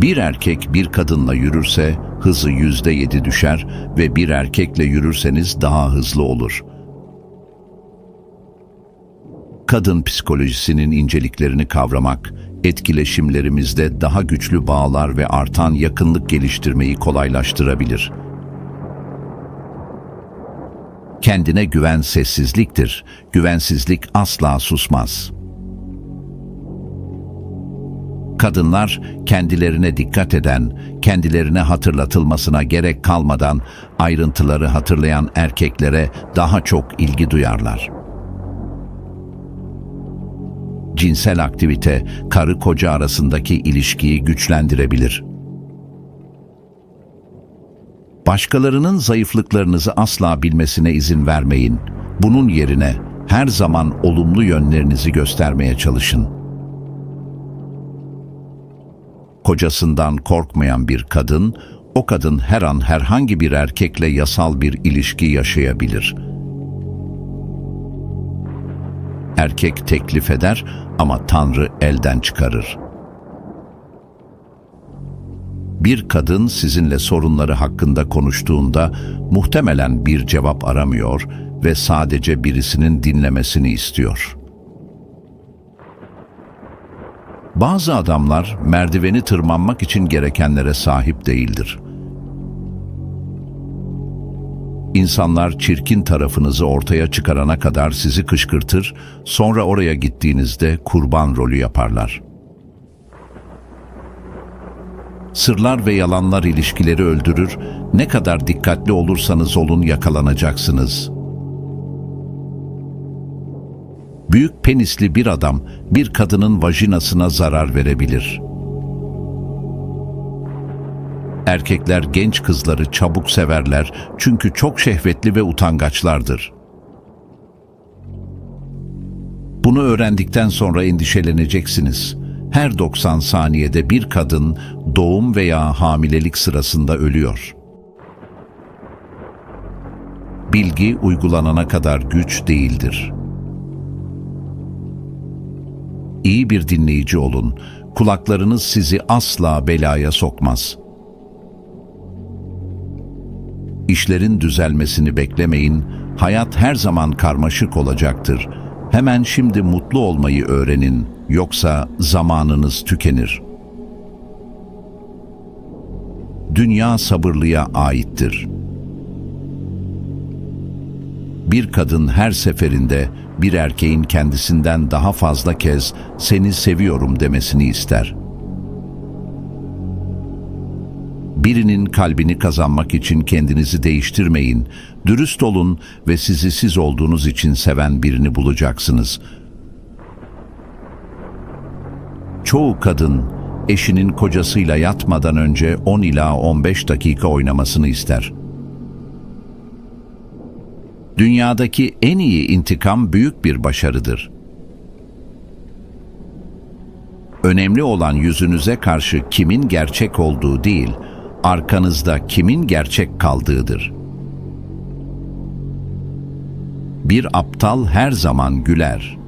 Bir erkek bir kadınla yürürse hızı yüzde yedi düşer ve bir erkekle yürürseniz daha hızlı olur. Kadın psikolojisinin inceliklerini kavramak, etkileşimlerimizde daha güçlü bağlar ve artan yakınlık geliştirmeyi kolaylaştırabilir. Kendine güven sessizliktir, güvensizlik asla susmaz.'' Kadınlar kendilerine dikkat eden, kendilerine hatırlatılmasına gerek kalmadan ayrıntıları hatırlayan erkeklere daha çok ilgi duyarlar. Cinsel aktivite karı koca arasındaki ilişkiyi güçlendirebilir. Başkalarının zayıflıklarınızı asla bilmesine izin vermeyin. Bunun yerine her zaman olumlu yönlerinizi göstermeye çalışın kocasından korkmayan bir kadın, o kadın her an herhangi bir erkekle yasal bir ilişki yaşayabilir. Erkek teklif eder ama Tanrı elden çıkarır. Bir kadın sizinle sorunları hakkında konuştuğunda muhtemelen bir cevap aramıyor ve sadece birisinin dinlemesini istiyor.'' Bazı adamlar merdiveni tırmanmak için gerekenlere sahip değildir. İnsanlar çirkin tarafınızı ortaya çıkarana kadar sizi kışkırtır, sonra oraya gittiğinizde kurban rolü yaparlar. Sırlar ve yalanlar ilişkileri öldürür, ne kadar dikkatli olursanız olun yakalanacaksınız.'' Büyük penisli bir adam bir kadının vajinasına zarar verebilir. Erkekler genç kızları çabuk severler çünkü çok şehvetli ve utangaçlardır. Bunu öğrendikten sonra endişeleneceksiniz. Her 90 saniyede bir kadın doğum veya hamilelik sırasında ölüyor. Bilgi uygulanana kadar güç değildir.'' İyi bir dinleyici olun. Kulaklarınız sizi asla belaya sokmaz. İşlerin düzelmesini beklemeyin. Hayat her zaman karmaşık olacaktır. Hemen şimdi mutlu olmayı öğrenin. Yoksa zamanınız tükenir. Dünya sabırlıya aittir. Bir kadın her seferinde bir erkeğin kendisinden daha fazla kez seni seviyorum demesini ister. Birinin kalbini kazanmak için kendinizi değiştirmeyin, dürüst olun ve sizi siz olduğunuz için seven birini bulacaksınız. Çoğu kadın eşinin kocasıyla yatmadan önce 10 ila 15 dakika oynamasını ister. Dünyadaki en iyi intikam büyük bir başarıdır. Önemli olan yüzünüze karşı kimin gerçek olduğu değil, arkanızda kimin gerçek kaldığıdır. Bir aptal her zaman güler.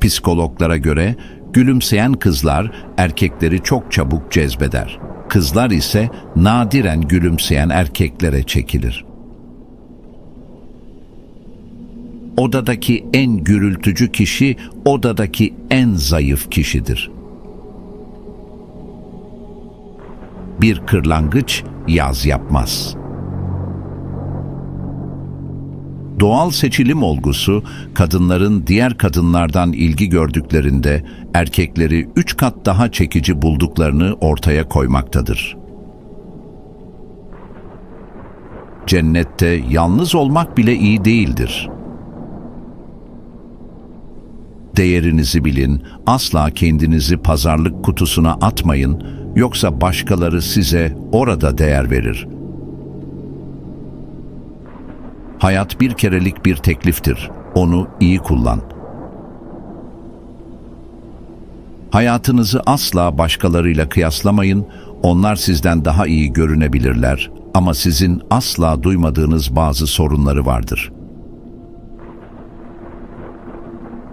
Psikologlara göre gülümseyen kızlar erkekleri çok çabuk cezbeder. Kızlar ise nadiren gülümseyen erkeklere çekilir. Odadaki en gürültücü kişi odadaki en zayıf kişidir. Bir kırlangıç yaz yapmaz.'' Doğal seçilim olgusu, kadınların diğer kadınlardan ilgi gördüklerinde erkekleri üç kat daha çekici bulduklarını ortaya koymaktadır. Cennette yalnız olmak bile iyi değildir. Değerinizi bilin, asla kendinizi pazarlık kutusuna atmayın, yoksa başkaları size orada değer verir.'' Hayat bir kerelik bir tekliftir. Onu iyi kullan. Hayatınızı asla başkalarıyla kıyaslamayın. Onlar sizden daha iyi görünebilirler ama sizin asla duymadığınız bazı sorunları vardır.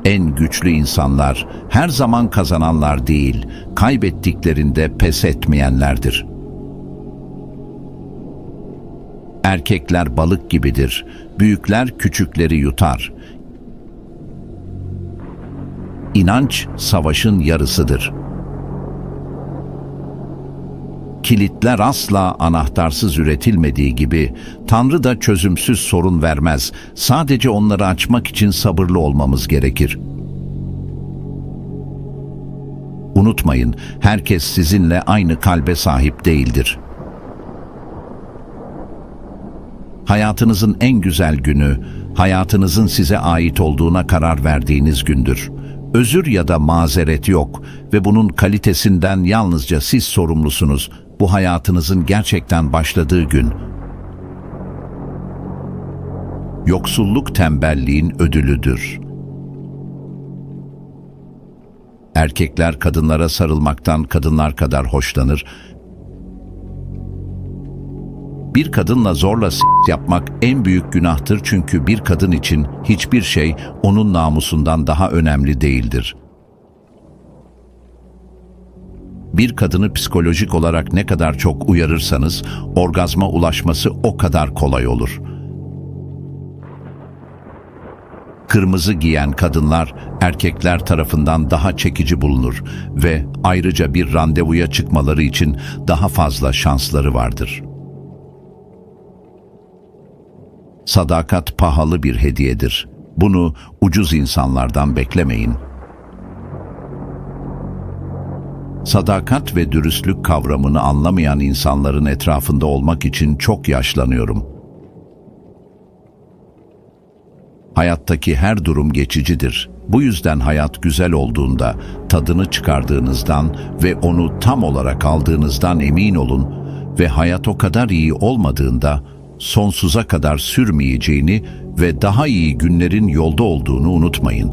En güçlü insanlar her zaman kazananlar değil, kaybettiklerinde pes etmeyenlerdir. Erkekler balık gibidir, büyükler küçükleri yutar. İnanç savaşın yarısıdır. Kilitler asla anahtarsız üretilmediği gibi Tanrı da çözümsüz sorun vermez. Sadece onları açmak için sabırlı olmamız gerekir. Unutmayın, herkes sizinle aynı kalbe sahip değildir. Hayatınızın en güzel günü, hayatınızın size ait olduğuna karar verdiğiniz gündür. Özür ya da mazeret yok ve bunun kalitesinden yalnızca siz sorumlusunuz. Bu hayatınızın gerçekten başladığı gün. Yoksulluk tembelliğin ödülüdür. Erkekler kadınlara sarılmaktan kadınlar kadar hoşlanır. Bir kadınla zorla s- yapmak en büyük günahtır çünkü bir kadın için hiçbir şey onun namusundan daha önemli değildir. Bir kadını psikolojik olarak ne kadar çok uyarırsanız orgazma ulaşması o kadar kolay olur. Kırmızı giyen kadınlar erkekler tarafından daha çekici bulunur ve ayrıca bir randevuya çıkmaları için daha fazla şansları vardır. Sadakat pahalı bir hediyedir. Bunu ucuz insanlardan beklemeyin. Sadakat ve dürüstlük kavramını anlamayan insanların etrafında olmak için çok yaşlanıyorum. Hayattaki her durum geçicidir. Bu yüzden hayat güzel olduğunda, tadını çıkardığınızdan ve onu tam olarak aldığınızdan emin olun ve hayat o kadar iyi olmadığında sonsuza kadar sürmeyeceğini ve daha iyi günlerin yolda olduğunu unutmayın.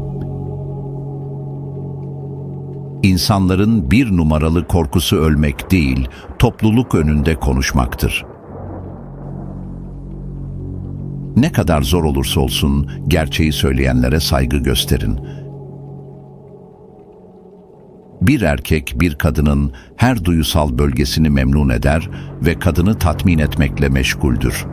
İnsanların bir numaralı korkusu ölmek değil, topluluk önünde konuşmaktır. Ne kadar zor olursa olsun gerçeği söyleyenlere saygı gösterin. Bir erkek bir kadının her duyusal bölgesini memnun eder ve kadını tatmin etmekle meşguldür.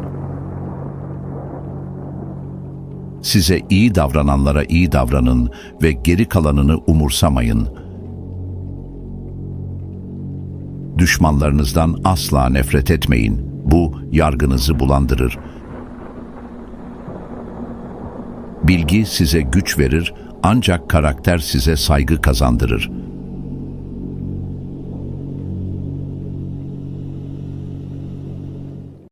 Size iyi davrananlara iyi davranın ve geri kalanını umursamayın. Düşmanlarınızdan asla nefret etmeyin. Bu yargınızı bulandırır. Bilgi size güç verir ancak karakter size saygı kazandırır.